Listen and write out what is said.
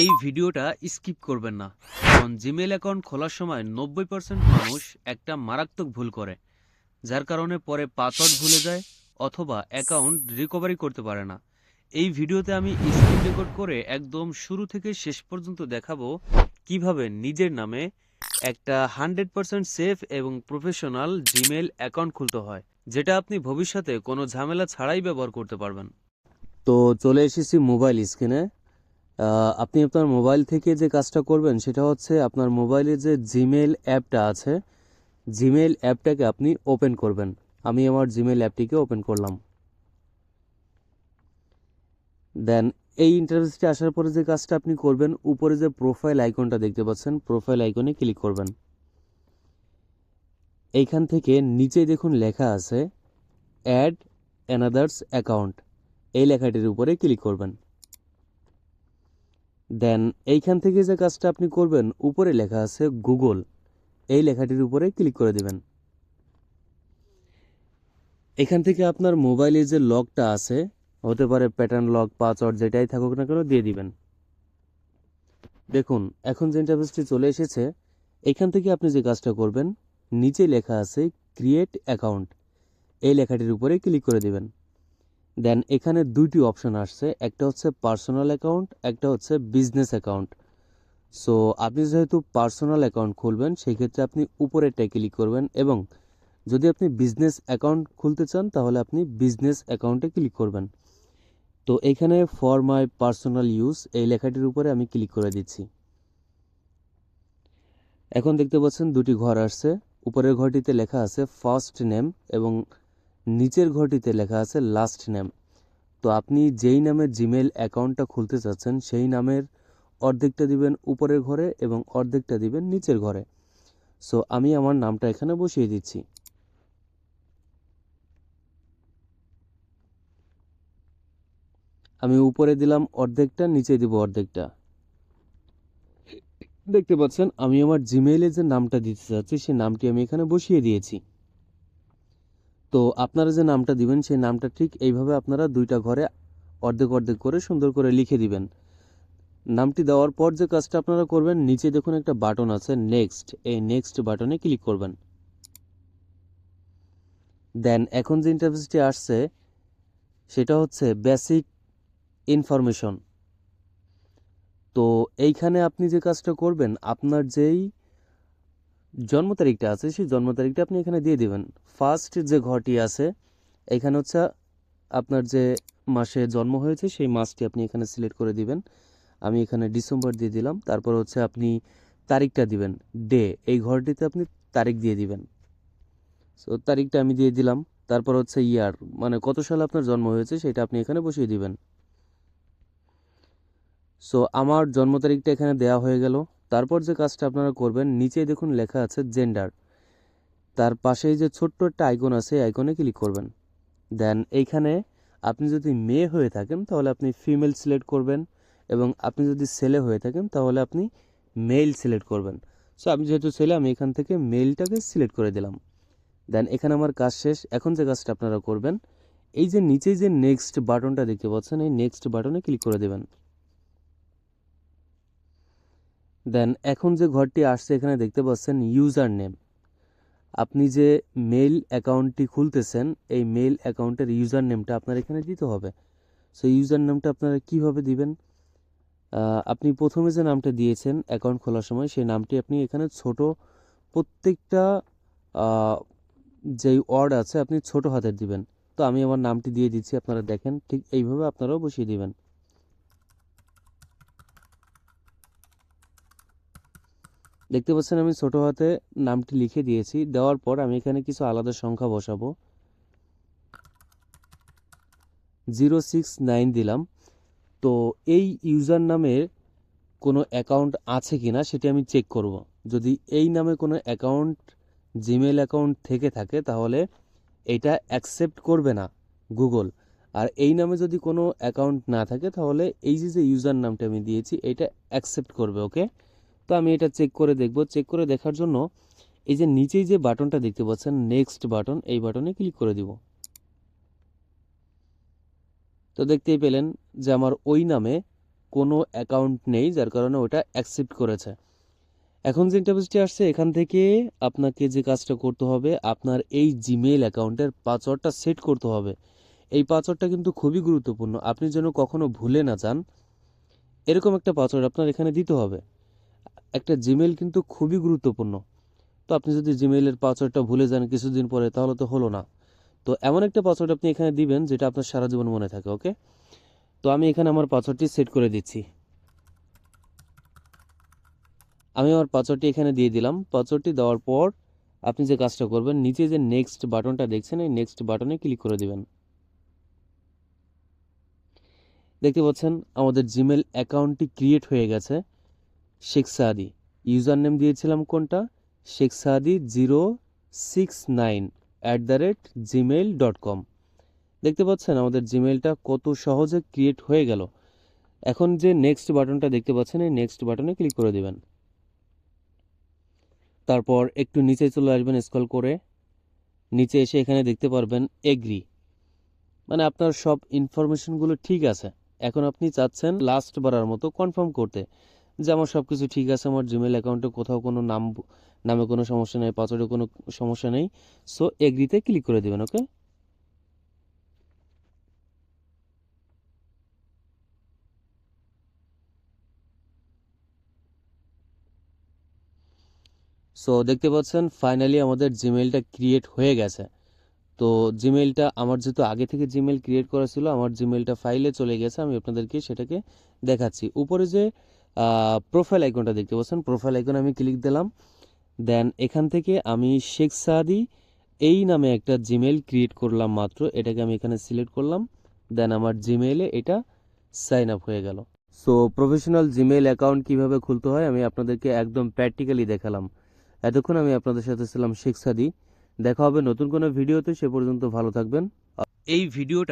এই ভিডিওটা স্কিপ করবেন না। কারণ জিমেল অ্যাকাউন্ট খোলার সময় নব্বই পার্সেন্ট মানুষ একটা মারাত্মক ভুল করে, যার কারণে পরে পাসওয়ার্ড ভুলে যায় অথবা অ্যাকাউন্ট রিকভারি করতে পারে না। এই ভিডিওতে আমি স্ক্রিন রেকর্ড করে একদম শুরু থেকে শেষ পর্যন্ত দেখাবো কীভাবে নিজের নামে একটা হান্ড্রেড পার্সেন্ট সেফ এবং প্রফেশনাল জিমেল অ্যাকাউন্ট খুলতে হয়, যেটা আপনি ভবিষ্যতে কোনো ঝামেলা ছাড়াই ব্যবহার করতে পারবেন। তো চলে এসেছি মোবাইল স্ক্রিনে। আপনি আপনার মোবাইল থেকে যে কাজটা করবেন, সেটা হচ্ছে আপনার মোবাইলে যে জিমেল অ্যাপটা আছে জিমেল অ্যাপটাকে আপনি ওপেন করবেন। আমি আমার জিমেল অ্যাপটিকে ওপেন করলাম। দেন এই ইন্টারফেসটি আসার পরে যে কাজটা আপনি করবেন, উপরে যে প্রোফাইল আইকনটা দেখতে পাচ্ছেন প্রোফাইল আইকনে ক্লিক করবেন। এইখান থেকে নিচে দেখুন লেখা আছে অ্যাড অ্যানাদার্স অ্যাকাউন্ট এই লেখাটির উপরে ক্লিক করবেন। দেন এইখান থেকে যে কাজটা আপনি করবেন, উপরে লেখা আছে গুগল। এই লেখাটির উপরে ক্লিক করে দেবেন। এখান থেকে আপনার মোবাইলে যে লকটা আছে, হতে পারে প্যাটার্ন লক পাসওয়ার্ড যেটাই থাকুক না কেন, দিয়ে দিবেন। দেখুন, এখন যে ইন্টারফেসটি চলে এসেছে, এখান থেকে আপনি যে কাজটা করবেন, নিচে লেখা আছে ক্রিয়েট অ্যাকাউন্ট এই লেখাটির উপরে ক্লিক করে দিবেন। দেন এখানে দুইটি অপশন আসছে, একটা হচ্ছে পার্সোনাল অ্যাকাউন্ট একটা হচ্ছে বিজনেস অ্যাকাউন্ট সো আপনি যেহেতু পার্সোনাল অ্যাকাউন্ট খুলবেন সেই ক্ষেত্রে আপনি উপরেরটায় ক্লিক করবেন এবং যদি আপনি বিজনেস অ্যাকাউন্ট খুলতে চান, তাহলে আপনি বিজনেস অ্যাকাউন্টে ক্লিক করবেন। তো এখানে ফর মাই পার্সোনাল ইউজ এই লেখাটির উপরে আমি ক্লিক করে দিচ্ছি। এখন দেখতে পাচ্ছেন দুটি ঘর আসছে। উপরের ঘরটিতে লেখা আছে ফার্স্ট নেম এবং নিচের ঘরটিতে লেখা আছে লাস্ট নেম তো আপনি যেই নামের জিমেল অ্যাকাউন্টটা খুলতে চাচ্ছেন, সেই নামের অর্ধেকটা দিবেন উপরের ঘরে এবং অর্ধেকটা দিবেন নিচের ঘরে। সো আমি আমার নামটা এখানে বসিয়ে দিচ্ছি। আমি উপরে দিলাম অর্ধেকটা, নিচে দিব অর্ধেকটা। দেখতে পাচ্ছেন, আমি আমার জিমেইলে যে নামটা দিতে চাচ্ছি, সেই নামটি আমি এখানে বসিয়ে দিয়েছি। তো আপনারা যে নামটা দিবেন, সেই নামটা ঠিক এইভাবে আপনারা দুইটা ঘরে অর্ধেক অর্ধেক করে সুন্দর করে লিখে দিবেন। নামটি দেওয়ার পর যে কাজটা আপনারা করবেন, নিচে দেখুন একটা বাটন আছে, নেক্সট। এই নেক্সট বাটনে ক্লিক করবেন। দেন এখন যে ইন্টারফেসটি আসছে, সেটা হচ্ছে বেসিক ইনফরমেশন তো এইখানে আপনি যে কাজটা করবেন, আপনার যেই জন্ম তারিখটা আছে, সেই জন্ম তারিখটা আপনি এখানে দিয়ে দিবেন। ফার্স্ট যে ঘরটি আছে, এখানে হচ্ছে আপনার যে মাসে জন্ম হয়েছে, সেই মাসটি আপনি এখানে সিলেক্ট করে দিবেন। আমি এখানে ডিসেম্বর দিয়ে দিলাম, তারপর হচ্ছে আপনি তারিখটা দিবেন ডে এই ঘরটিতে আপনি তারিখ দিয়ে দিবেন। সো তারিখটা আমি দিয়ে দিলাম, তারপর হচ্ছে ইয়ার মানে কত সালে আপনার জন্ম হয়েছে সেটা আপনি এখানে বসিয়ে দিবেন। সো আমার জন্ম তারিখটা এখানে দেওয়া হয়ে গেল। তারপর যে কাজটা আপনারা করবেন নিচে দেখুন লেখা আছে জেন্ডার তার পাশেই যে ছোট্ট একটা আইকন আছে, এই আইকনে ক্লিক করবেন। দেন এইখানে আপনি যদি মেয়ে হয়ে থাকেন, তাহলে আপনি ফিমেল সিলেক্ট করবেন এবং আপনি যদি ছেলে হয়ে থাকেন, তাহলে আপনি মেল সিলেক্ট করবেন। সো আমি যেহেতু ছেলে, আমি এখান থেকে মেলটাকে সিলেক্ট করে দিলাম। দেন এখানে আমার কাজ শেষ। এখন যে কাজটা আপনারা করবেন, এই যে নিচে যে নেক্সট বাটনটা দেখতে পাচ্ছেন, এই নেক্সট বাটনে ক্লিক করে দেবেন। দেন এখন যে ঘরটি আসছে, এখানে দেখতে পাচ্ছেন ইউজার নেম আপনি যে মেল অ্যাকাউন্টটি খুলতেছেন, এই মেল অ্যাকাউন্টের ইউজার নেমটা আপনার এখানে দিতে হবে। সো ইউজার নেমটা আপনারা কীভাবে দিবেন? আপনি প্রথমে যে নামটা দিয়েছেন অ্যাকাউন্ট খোলার সময়, সেই নামটি আপনি এখানে ছোট প্রত্যেকটা যেই ওয়ার্ড আছে, আপনি ছোট হাতের দিবেন। তো আমি আমার নামটি দিয়ে দিচ্ছি, আপনারা দেখেন, ঠিক এইভাবে আপনারাও বসিয়ে দিবেন। দেখতে পাচ্ছেন আমি ছোট হাতে নামটি লিখে দিয়েছি। দেওয়ার পর আমি এখানে কিছু আলাদা সংখ্যা বসাবো। জিরো সিক্স নাইন দিলাম। তো এই ইউজার নামের কোনো অ্যাকাউন্ট আছে কি না সেটি আমি চেক করব। যদি এই নামে কোনো অ্যাকাউন্ট জিমেল অ্যাকাউন্ট থেকে থাকে, তাহলে এটা অ্যাকসেপ্ট করবে না গুগল। আর এই নামে যদি কোনো অ্যাকাউন্ট না থাকে, তাহলে এই যে যে ইউজার নামটা আমি দিয়েছি, এটা অ্যাকসেপ্ট করবে, ওকে? তো আমি এটা চেক করে দেখব। চেক করে দেখার জন্য এই যে নিচেই যে বাটনটা দেখতে পাচ্ছেন নেক্সট বাটন এই বাটনে ক্লিক করে দিব। তো দেখতেই পেলেন যে আমার ওই নামে কোনো অ্যাকাউন্ট নেই, যার কারণে ওটা অ্যাকসেপ্ট করেছে। এখন যে ইন্টারভিউসটি আসছে, এখান থেকে আপনাকে যে কাজটা করতে হবে, আপনার এই জিমেইল অ্যাকাউন্টের পাসওয়ার্ডটা সেট করতে হবে। এই পাসওয়ার্ডটা কিন্তু খুবই গুরুত্বপূর্ণ। আপনি যেন কখনো ভুলে না যান, এরকম একটা পাসওয়ার্ড আপনার এখানে দিতে হবে। একটা জিমেইল কিন্তু খুবই গুরুত্বপূর্ণ। তো আপনি যদি জিমেইলের পাসওয়ার্ডটা ভুলে যান কিছুদিন পরে, তাহলে তো হলো না। তো এমন একটা পাসওয়ার্ড আপনি এখানে দিবেন, যেটা আপনার সারা জীবন মনে থাকে, ওকে? তো আমি এখানে আমার পাসওয়ার্ডটি সেট করে দিচ্ছি। আমি আমার পাসওয়ার্ডটি এখানে দিয়ে দিলাম। পাসওয়ার্ডটি দেওয়ার পর আপনি যে কাজটা করবেন, নিচে যে নেক্সট বাটনটা দেখছেন, এই নেক্সট বাটনে ক্লিক করে দিবেন। দেখতে পাচ্ছেন, আমাদের জিমেল অ্যাকাউন্টটি ক্রিয়েট হয়ে গেছে। শেখ সাদি। ইউজার নেম দিয়েছিলাম কোনটা? Sheikh Sadi zero six nine at the rate Gmail dot com. দেখতে পাচ্ছেন আমাদের জিমেইলটা কত সহজে ক্রিয়েট হয়ে গেল। এখন যে নেক্সট বাটনটা দেখতে পাচ্ছেন, এই নেক্সট বাটনে ক্লিক করে দিবেন। তারপর একটু নিচে চলে আসবেন স্ক্রল করে। নিচে এসে এখানে দেখতে পারবেন এগ্রি। মানে আপনার সব ইনফরমেশনগুলো ঠিক আছে। এখন আপনি চাচ্ছেন লাস্ট বারার মতো কনফার্ম করতে। যে আমার সব কিছু ঠিক আছে, আমার জিমেল অ্যাকাউন্টে কোথাও কোনো নাম, নামে কোনো সমস্যা নেই পাসওয়ার্ডে কোনো সমস্যা নেই। সো এগ্রিতে ক্লিক করে দেবেন ওকে সো দেখতে পাচ্ছেন ফাইনালি আমাদের জিমেলটা ক্রিয়েট হয়ে গেছে। তো জিমেলটা আমার যেহেতু আগে থেকে জিমেল ক্রিয়েট করা ছিল, আমার জিমেলটা ফাইলে চলে গেছে, আমি আপনাদেরকে সেটাকে দেখাচ্ছি। উপরে যে প্রোফাইল আইকনটা দেখতে পাচ্ছেন। প্রোফাইল আইকনে আমি ক্লিক দিলাম। দেন এখান থেকে আমি শেখ সাদি এই নামে একটা জিমেল ক্রিয়েট করলাম মাত্র। এটাকে আমি এখানে সিলেক্ট করলাম। দেন আমার জিমেইলে এটা সাইন আপ হয়ে গেল। সো প্রফেশনাল জিমেইল অ্যাকাউন্ট কীভাবে খুলতে হয় আমি আপনাদেরকে একদম প্র্যাকটিক্যালি দেখালাম। এতক্ষণ আমি আপনাদের সাথে ছিলাম শেখ সাদি। দেখা হবে নতুন কোনো ভিডিওতে সে পর্যন্ত ভালো থাকবেন। এই ভিডিওটা